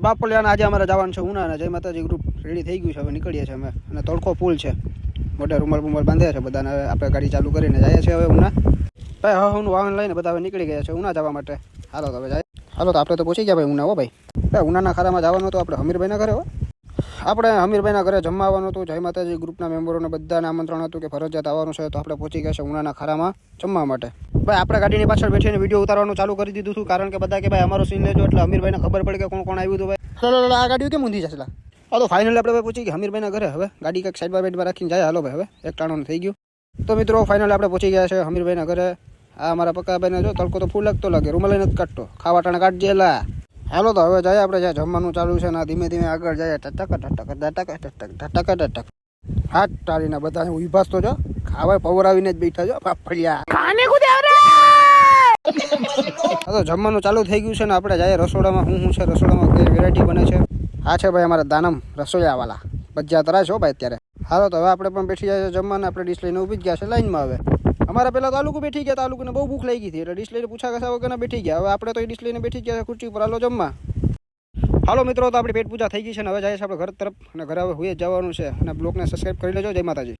બાપલિયાને આજે અમારે જવાનું છે ઉનાને, જય માતાજી ગ્રુપ રેડી થઈ ગયું છે, હવે નીકળીએ છીએ અમે. અને તડકો પુલ છે. મોટા રૂમાલ બુમાલ બાંધ્યા છે, બધાને હવે આપણે ગાડી ચાલુ કરીને જઈએ છીએ હવે ઉના. ભાઈ હવે હું વાહન લઈને બધા હવે નીકળી ગયા છે ઉના જવા માટે. હાલો તો હવે જાય. હાલો તો આપણે તો પહોંચી ગયા ભાઈ ઉના, હો ભાઈ. ભાઈ, ઉનાના ખારામાં જવાનું હતું આપણે હમીરભાઈના ઘરે, હો. આપણે હમીરભાઈના ઘરે જમવા હતું. જય માતાજી ગ્રુપના મેમ્બરોને બધાને આમંત્રણ હતું કે ફરજિયાત આવવાનું છે તો આપણે પહોંચી ગયા છે ઉનાના ખારામાં જમવા માટે. ભાઈ આપણે ગાડીની પાછળ બેઠીને વીડિયો ઉતારવાનું ચાલુ કરી દીધું હતું કારણ કે બધા કે ભાઈ અમારો સીન લેજો એટલે હમીરભાઈને ખબર પડે કે કોણ કોણ આવ્યું હતું ભાઈ. ચાલો આ ગાડીઓ કેમ ઊંધી જશે હા તો ફાઇનલ આપણે ભાઈ કે હમીરભાઈના ઘરે. હવે ગાડી કંઈક સાઈડ બાય બાઈડમાં રાખીને જાય હાલો ભાઈ હવે એક ટાણો થઈ ગયું. તો મિત્રો ફાઇનલ આપણે પહોંચી ગયા છે હમીરભાઈના ઘરે. આ અમારા પક્કાભાઈને જો તડકો તો ફૂલ લાગતો લાગે રૂમાલ જ કાઢતો. ખાવા ટાણે કાઢજે લા. હાલો તો હવે જાય આપણે જ્યાં જમવાનું ચાલુ છે ને આ ધીમે ધીમે આગળ જાય ટટક ટટક ટટક ટટક ટટક ટટક હાથ ટાળીને બધા ઊભા તો જો. ખાવા પવરાવીને જ બેઠા જો ફાફડિયા. હા તો જમવાનું ચાલુ થઈ ગયું છે ને આપણે જાય રસોડામાં હું શું છે રસોડામાં કઈ વેરાયટી બને છે. આ છે ભાઈ અમારા દાનમ રસોયાવાલા. ભજીયા તરા છો ભાઈ અત્યારે. હાલો તો હવે આપણે પણ બેઠી જાય છે જમવાને આપણે ડીશ લઈને ઊભી જ ગયા છે લાઈનમાં હવે. અમારા પહેલાં તો આ લોકો બેઠી ગયા તો આ બહુ ભૂખ લાગી હતી એટલે ડીશ લઈને પૂછા કસા વગરના બેઠી ગયા. હવે આપણે તો એ ડીશ લઈને બેઠી ગયા છે ખુરશી ઉપર. હાલો જમવા. હાલો મિત્રો, તો આપણી પેટ પૂજા થઈ ગઈ છે હવે જાય છે આપણે ઘર તરફ અને ઘરે હવે હુએ જવાનું છે. અને બ્લોગને સબસ્ક્રાઈબ કરી લેજો. જય માતાજી.